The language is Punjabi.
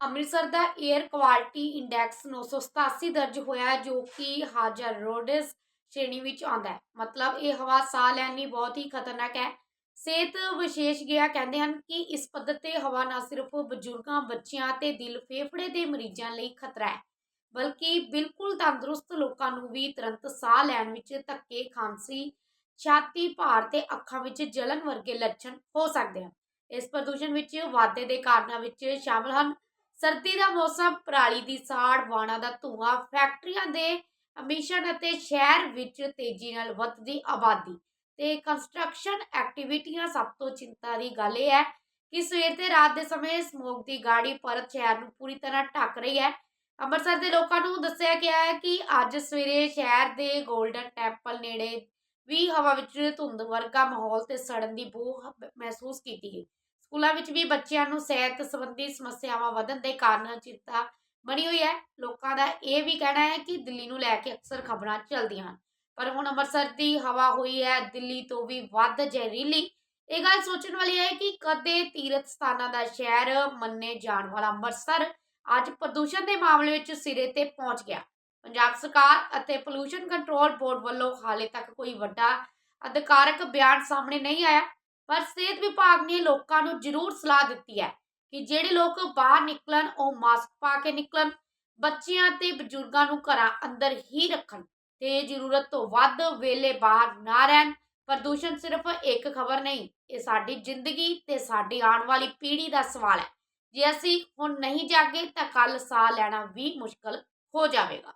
ਅੰਮ੍ਰਿਤਸਰ ਦਾ 에ਅਰ ਕੁਆਲਿਟੀ ਇੰਡੈਕਸ 987 ਦਰਜ ਹੋਇਆ ਜੋ ਕਿ ਹਾਜ਼ਰ ਰੋਡਸ ਸ਼੍ਰੇਣੀ ਵਿੱਚ ਆਉਂਦਾ ਹੈ। ਮਤਲਬ ਇਹ ਹਵਾ ਸਾਹ ਲੈਣ ਲਈ ਬਹੁਤ ਹੀ ਖਤਰਨਾਕ ਹੈ। ਸਿਹਤ ਵਿਸ਼ੇਸ਼ ਗਿਆ ਕਹਿੰਦੇ ਹਨ ਕਿ ਇਸ ਪੱਧਰ ਤੇ ਹਵਾ ਨਾ ਸਿਰਫ ਬਜ਼ੁਰਗਾਂ, ਬੱਚਿਆਂ ਤੇ ਦਿਲ ਫੇਫੜੇ ਦੇ ਮਰੀਜ਼ਾਂ ਲਈ ਖਤਰਾ ਹੈ, ਬਲਕਿ ਬਿਲਕੁਲ ਤੰਦਰੁਸਤ ਲੋਕਾਂ ਨੂੰ ਵੀ ਤੁਰੰਤ ਸਾਹ ਲੈਣ ਵਿੱਚ ਧੱਕੇ, ਖਾਂਸੀ, ਛਾਤੀ, ਭਾਰ ਤੇ ਅੱਖਾਂ ਵਿੱਚ ਜਲਨ ਵਰਗੇ ਲੱਛਣ ਹੋ ਸਕਦੇ ਹਨ। ਇਸ ਪ੍ਰਦੂਸ਼ਣ ਵਿੱਚ ਵਾਧੇ ਦੇ ਕਾਰਨਾਂ ਵਿੱਚ ਸ਼ਾਮਲ ਹਨ। ਸਰਦੀ ਦਾ ਮੌਸਮ, ਪਰਾਲੀ ਦੀ ਸਾੜ, ਵਾਣਾ ਦਾ ਧੂਆਂ, ਫੈਕਟਰੀਆਂ ਦੇ ਐਮਿਸ਼ਨ ਅਤੇ ਸ਼ਹਿਰ ਵਿੱਚ ਤੇਜ਼ੀ ਨਾਲ ਵੱਧਦੀ ਆਬਾਦੀ ਤੇ ਕੰਸਟਰਕਸ਼ਨ ਐਕਟੀਵਿਟੀਆਂ ਸਭ ਤੋਂ ਚਿੰਤਾ ਦੀ ਗੱਲ ਇਹ ਹੈ ਕਿ ਸਵੇਰ ਤੇ ਰਾਤ ਦੇ ਸਮੇਂ ਸਮੋਗ ਦੀ ਗਾੜੀ ਪਰਤ ਸ਼ਹਿਰ ਨੂੰ ਪੂਰੀ ਤਰ੍ਹਾਂ ਢੱਕ ਰਹੀ ਹੈ। ਅੰਮ੍ਰਿਤਸਰ ਦੇ ਲੋਕਾਂ ਨੂੰ ਦੱਸਿਆ ਗਿਆ ਹੈ ਕਿ ਅੱਜ ਸਵੇਰੇ ਸ਼ਹਿਰ ਦੇ 골ਡਨ ਟੈਂਪਲ ਨੇੜੇ ਵੀ ਹਵਾ ਵਿੱਚ ਧੁੰਦ ਵਰਗਾ ਮਾਹੌਲ ਤੇ ਸੜਨ ਦੀ ਬੂ ਮਹਿਸੂਸ ਕੀਤੀ ਗਈ। ਸਕੂਲਾਂ ਵਿੱਚ ਵੀ ਬੱਚਿਆਂ ਨੂੰ ਸਿਹਤ ਸੰਬੰਧੀ ਸਮੱਸਿਆਵਾਂ ਵਧਣ ਦੇ ਕਾਰਨ ਚਿੰਤਾ ਬਣੀ ਹੋਈ ਹੈ। ਲੋਕਾਂ ਦਾ ਇਹ ਵੀ ਕਹਿਣਾ ਹੈ ਕਿ ਦਿੱਲੀ ਨੂੰ ਲੈ ਕੇ ਅਕਸਰ ਖਬਰਾਂ ਚੱਲਦੀਆਂ ਹਨ। ਪਰ ਹੁਣ ਅੰਮ੍ਰਿਤਸਰ ਦੀ ਹਵਾ ਹੋਈ ਹੈ, ਦਿੱਲੀ ਤੋਂ ਵੀ ਵੱਧ ਜ਼ਹਿਰੀਲੀ। ਇਹ ਗੱਲ ਸੋਚਣ ਵਾਲੀ ਹੈ ਕਿ ਕਦੇ ਤੀਰਥ ਸਥਾਨਾਂ ਦਾ ਸ਼ਹਿਰ ਮੰਨੇ ਜਾਣ ਵਾਲਾ ਅੰਮ੍ਰਿਤਸਰ ਅੱਜ ਪ੍ਰਦੂਸ਼ਣ ਦੇ ਮਾਮਲੇ ਵਿੱਚ ਸਿਰੇ ਤੇ ਪਹੁੰਚ ਗਿਆ। ਪੰਜਾਬ ਸਰਕਾਰ ਅਤੇ ਪੋਲੂਸ਼ਨ ਕੰਟਰੋਲ ਬੋਰਡ ਵੱਲੋਂ ਹਾਲੇ ਤੱਕ ਕੋਈ ਵੱਡਾ ਅਧਿਕਾਰਕ ਬਿਆਨ ਸਾਹਮਣੇ ਨਹੀਂ ਆਇਆ। ਪਰ ਸਿਹਤ ਵਿਭਾਗ ਨੇ ਲੋਕਾਂ ਨੂੰ ਜ਼ਰੂਰ ਸਲਾਹ ਦਿੱਤੀ ਹੈ ਕਿ ਜਿਹੜੇ ਲੋਕ ਬਾਹਰ ਨਿਕਲਣ, ਉਹ ਮਾਸਕ ਪਾ ਕੇ ਨਿਕਲਣ, ਬੱਚਿਆਂ ਤੇ ਬਜ਼ੁਰਗਾਂ ਨੂੰ ਘਰਾਂ ਅੰਦਰ ਹੀ ਰੱਖਣ ਤੇ ਜ਼ਰੂਰਤ ਤੋਂ ਵੱਧ ਵੇਲੇ ਬਾਹਰ ਨਾ ਰਹਿਣ। ਪ੍ਰਦੂਸ਼ਣ ਸਿਰਫ ਇੱਕ ਖਬਰ ਨਹੀਂ, ਇਹ ਸਾਡੀ ਜ਼ਿੰਦਗੀ ਤੇ ਸਾਡੀ ਆਉਣ ਵਾਲੀ ਪੀੜ੍ਹੀ ਦਾ ਸਵਾਲ ਹੈ। ਜੇ ਅਸੀਂ ਹੁਣ ਨਹੀਂ ਜਾਗੇ ਤਾਂ ਕੱਲ ਸਾਹ ਲੈਣਾ ਵੀ ਮੁਸ਼ਕਲ ਹੋ ਜਾਵੇਗਾ।